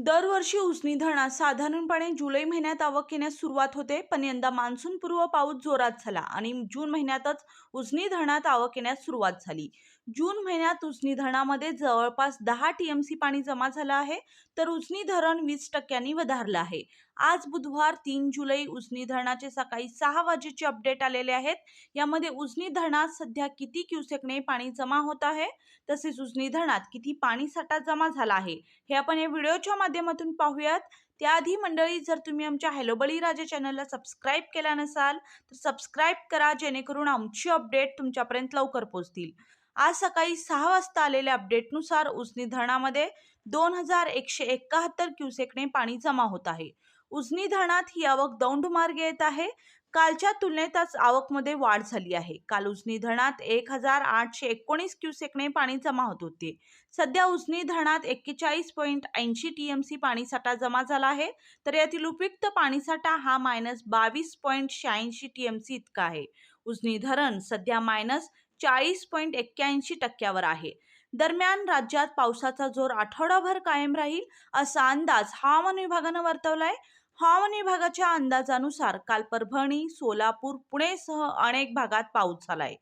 दरवर्षी उसनी धरणात साधारणपणे जुलै महिन्यात आवक येण्यास सुरुवात होते पण यंदा मान्सूनपूर्व पाऊस जोरात झाला आणि जून महिन्यातच उसनी धरणात आवक येण्यास सुरुवात झाली. जून महिन्यात उजनी धरणामध्ये जवळपास दहा टीएमसी पाणी जमा झालं आहे तर उजनी धरण वीस टक्क्यांनी वधारलं आहे. आज बुधवार तीन जुलै उजनी धरणाचे सकाळी सहा वाजेचे अपडेट आलेले आहेत. यामध्ये उजनी धरणात सध्या किती क्युसेकने पाणी जमा होत आहे तसेच उजनी धरणात किती पाणी साठा जमा झाला आहे हे आपण या व्हिडिओच्या माध्यमातून पाहूयात. त्याआधी मंडळी जर तुम्ही आमच्या हॅलो बळीराजा चॅनलला सबस्क्राईब केला नसाल तर सबस्क्राईब करा जेणेकरून आमची अपडेट तुमच्यापर्यंत लवकर पोहोचतील. आज सकाळी सहा वाजता आलेल्या अपडेटनुसार उजनी धरणामध्ये दोन हजार एकशे एकाहत्तर क्युसेकने पाणी जमा होत आहे. उजनी धरणात ही आवक दौंड मार्गे येत आहे. कालच्या तुलनेतच आवकमध्ये वाढ झाली आहे. काल उजनी धरणात एक हजार आठशे एकोणीस क्युसेकने पाणी जमा होत होते. सध्या उजनी धरणात एक्केचाळीस पॉईंट ऐंशी टी एम सी पाणीसाठा जमा झाला आहे. तर यातील उपयुक्त पाणीसाठा हा मायनस बावीस पॉईंट शहाऐंशी टी एम सी इतका आहे. उजनी धरण सध्या मायनस चाळीस पॉईंट एक्क्याऐंशी टक्क्यावर आहे. दरम्यान राज्यात पावसाचा जोर आठवडाभर कायम राहील असा अंदाज हवामान विभागानं वर्तवलाय. हवामान विभागाच्या अंदाजानुसार काल परभणी सोलापूर पुणेसह अनेक भागात पाऊस झालाय.